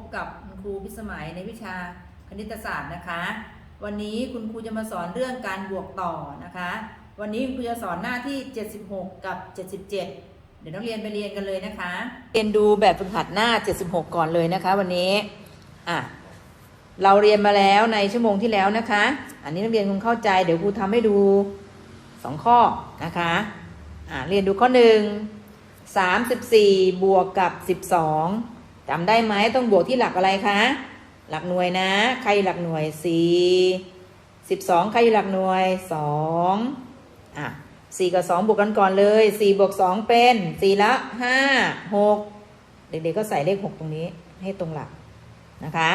บกับคุณครูพิสมัยในวิชาคณิตศาสตร์นะคะ วันนี้คุณครูจะมาสอนเรื่องการบวกต่อนะคะ วันนี้คุณครูจะสอนหน้าที่ 76 กับ 77 เดี๋ยวนักเรียนไปเรียนกันเลยนะคะ เรียนดูแบบฝึกหัดหน้า 76 ก่อนเลยนะคะ วันนี้อะเราเรียนมาแล้วในชั่วโมงที่แล้วนะคะ อันนี้นักเรียนคงเข้าใจ เดี๋ยวครูทำให้ดูสองข้อนะคะอะเรียนดูข้อหนึ่ง34 บวกกับ 12 จำได้ไหมต้องบวกที่หลักอะไรคะหลักหน่วยนะ ใครหลักหน่วย4 12ใครอยู่หลักหน่วย2อะ4กับ2บวกกันก่อนเลย4บวก2เป็น4ละ5 6เด็กๆก็ใส่เลข6ตรงนี้ให้ตรงหลักนะคะ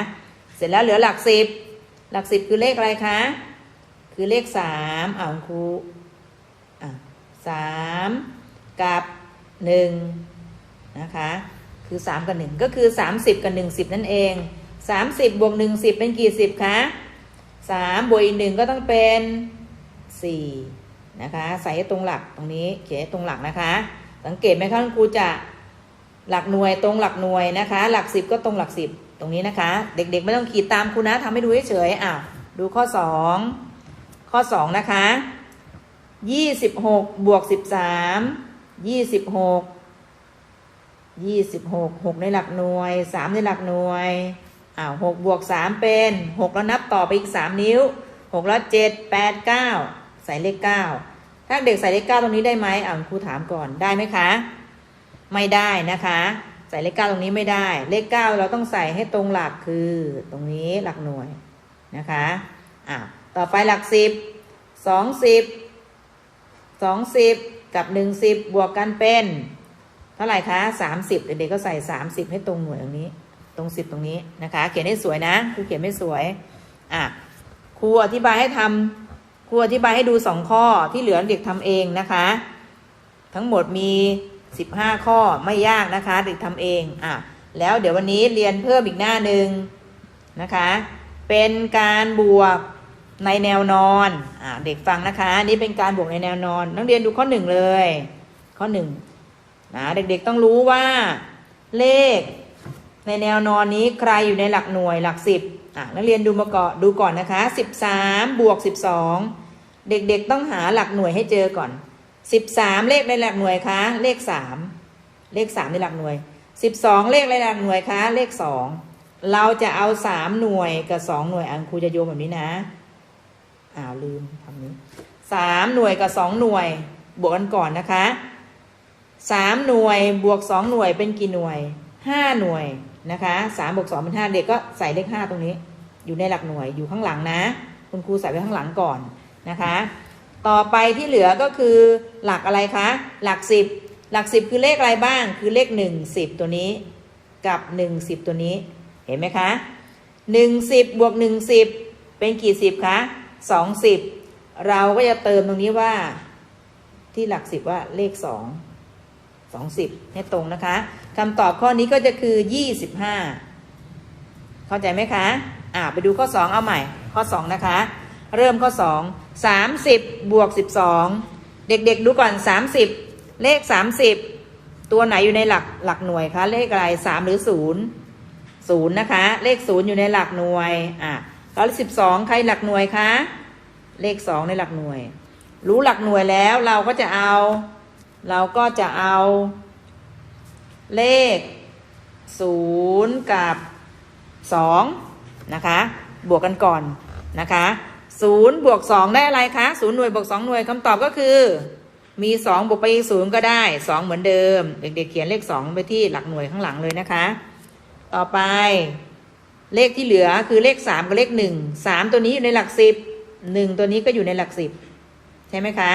เสร็จแล้วเหลือหลัก10หลัก10คือเลขอะไรคะ คือเลข3อ่าคุณครูอะ3กับ1นะคะ คือ 3 กับ 1 ก็คือ 30 กับ 1 10 นั่นเอง 30 บวก 1 10 เป็นกี่สิบคะ3บวกอีก 1 ก็ต้องเป็น 4 นะคะ ใส่ตรงหลักตรงนี้เขียนตรงหลักนะคะ สังเกตไหมคะคุณครูจะหลักหน่วยตรงหลักหน่วยนะคะ หลัก 10 ก็ตรงหลัก 10 ตรงนี้นะคะ เด็กๆ ไม่ต้องขีดตามครูนะทำให้ดูเฉยๆอะดูข้อ 2 ข้อ 2 นะคะ 26 บวก 13 26 ยี่สิบหกหกในหลักหน่วยสามในหลักหน่วยอ้าวหกบวกสามเป็นหกแล้วนับต่อไปอีกสามนิ้วหกแล้วเจ็ดแปดเก้าใส่เลขเก้าถ้าเด็กใส่เลขเก้าตรงนี้ได้ไหมอ่าครูถามก่อนได้ไหมคะ ไม่ได้นะคะ ใส่เลขเก้าตรงนี้ไม่ได้ เลขเก้าเราต้องใส่ให้ตรงหลักคือตรงนี้หลักหน่วยนะคะอ่าต่อไปหลักสิบสองสิบสองสิบกับหนึ่งสิบบวกกันเป็น เท่าไหร่คะสามสิบเด็กๆก็ใส่สามสิบให้ตรงหน่วยตรงนี้ ตรงสิบตรงนี้นะคะ เขียนให้สวยนะครูเขียนไม่สวยอะครูอธิบายให้ทำครูอธิบายให้ดูสองข้อที่เหลือเด็กทำเองนะคะ ทั้งหมดมีสิบห้าข้อไม่ยากนะคะ เด็กทำเองอะแล้วเดี๋ยววันนี้เรียนเพิ่มอีกหน้าหนึ่งนะคะ เป็นการบวกในแนวนอนอะเด็กฟังนะคะ นี่เป็นการบวกในแนวนอน นักเรียนดูข้อหนึ่งเลย ข้อหนึ่ง นะเด็กๆต้องรู้ว่าเลข ในแนวนอนนี้ใครอยู่ในหลักหน่วยหลักสิบอะนักเรียนดูมาก่อนดูก่อนนะคะสิบสามบวกสิบสองเด็กๆต้องหาหลักหน่วยให้เจอก่อนสิบสามเลขในหลักหน่วยคะเลขสามเลขสามในหลักหน่วยสิบสองเลขในหลักหน่วยคะเลขสองเราจะเอาสามหน่วยกับสองหน่วยอันครูจะโยงแบบนี้นะอ้าวลืมทำนี้สามหน่วยกับสองหน่วยบวกกันก่อนนะคะ สามหน่วยบวกสองหน่วยเป็นกี่หน่วยห้าหน่วยนะคะสามบวกสองเป็นห้าเด็กก็ใส่เลขห้าตรงนี้ อยู่ในหลักหน่วยอยู่ข้างหลังนะ คุณครูใส่ไว้ข้างหลังก่อนนะคะ ต่อไปที่เหลือก็คือหลักอะไรคะ หลักสิบหลักสิบคือเลขอะไรบ้างคือเลขหนึ่งสิบตัวนี้ กับหนึ่งสิบตัวนี้เห็นไหมคะหนึ่งสิบบวกหนึ่งสิบเป็นกี่สิบคะสองสิบเราก็จะเติมตรงนี้ว่า ที่หลักสิบว่าเลขสอง สองสิบให้ตรงนะคะคำตอบข้อนี้ก็จะคือยี่สิบห้าเข้าใจไหมคะอ่าไปดูข้อสองเอาใหม่ ข้อสองนะคะ เริ่มข้อสองสามสิบบวกสิบสองเด็กๆดูก่อนสามสิบเลขสามสิบตัวไหนอยู่ในหลักหลักหน่วยคะ เลขอะไรสามหรือศูนย์ศูนย์นะคะ เลขศูนย์อยู่ในหลักหน่วยอะแล้วสิบสองใครหลักหน่วยคะ เลขสองในหลักหน่วย รู้หลักหน่วยแล้วเราก็จะเอา เราก็จะเอาเลข 0 กับ 2 นะคะ บวกกันก่อนนะคะ0บวก 2 ได้อะไรคะ0หน่วยบวก 2 หน่วยคำตอบก็คือ มี 2 บวกไปอีก0ก็ได้ 2 เหมือนเดิม เด็กๆเขียนเลข 2 ไปที่หลักหน่วยข้างหลังเลยนะคะ ต่อไปเลขที่เหลือคือเลข 3 กับเลข 1 3 ตัวนี้อยู่ในหลัก 10 1 ตัวนี้ก็อยู่ในหลัก 10 ใช่ไหมคะ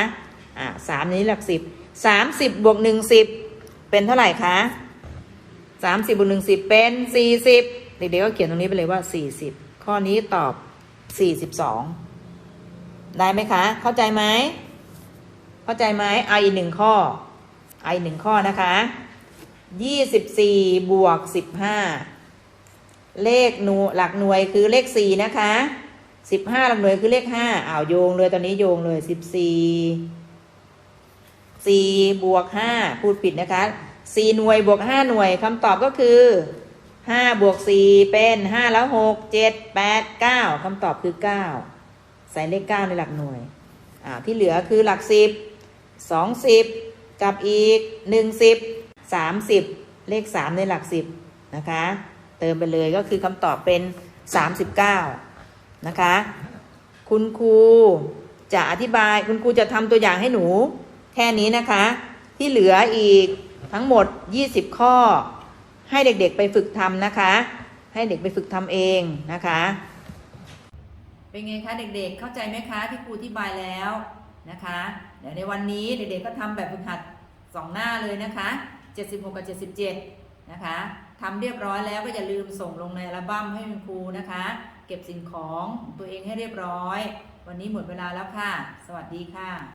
อ่าสามนี้หลักสิบ สามสิบบวกหนึ่งสิบเป็นเท่าไหร่คะสามสิบบวกหนึ่งสิบเป็นสี่สิบเด็กๆก็เขียนตรงนี้ไปเลยว่าสี่สิบข้อนี้ตอบสี่สิบสองได้ไหมคะ เข้าใจไหมเข้าใจไหมไอกหนึ่งข้อไอกหนึ่งข้อนะคะยี่สิบสี่บวกสิบห้าเลขหนูหลักหน่วยคือเลขสี่นะคะสิบห้าหลักหน่วยคือเลขห้าอ้าวโยงเลยตอนนี้โยงเลยสิบสี่ สี่บวกห้าพูดผิดนะคะสี่หน่วยบวกห้าหน่วยคำตอบก็คือห้าบวกสี่เป็นห้าแล้วหกเจ็ดแปดเก้าคำตอบคือเก้าใส่เลขเก้าในหลักหน่วย อ่า ที่เหลือคือหลักสิบสองสิบกับอีกหนึ่งสิบสามสิบเลขสามในหลักสิบนะคะ เติมไปเลยก็คือคำตอบเป็นสามสิบเก้านะคะ คุณครูจะอธิบายคุณครูจะทำตัวอย่างให้หนู แค่นี้นะคะ ที่เหลืออีกทั้งหมด 20 ข้อ ให้เด็กๆไปฝึกทำนะคะ ให้เด็กไปฝึกทำเองนะคะ เป็นไงคะเด็กๆ เข้าใจไหมคะที่ครูอธิบายแล้วนะคะเดี๋ยวในวันนี้เด็กๆก็ทำแบบฝึกหัดสองหน้าเลยนะคะ 76 กับ 77 นะคะทำเรียบร้อยแล้วก็อย่าลืมส่งลงในอัลบั้มให้คุณครูนะคะ เก็บสิ่งของตัวเองให้เรียบร้อย วันนี้หมดเวลาแล้วค่ะ สวัสดีค่ะ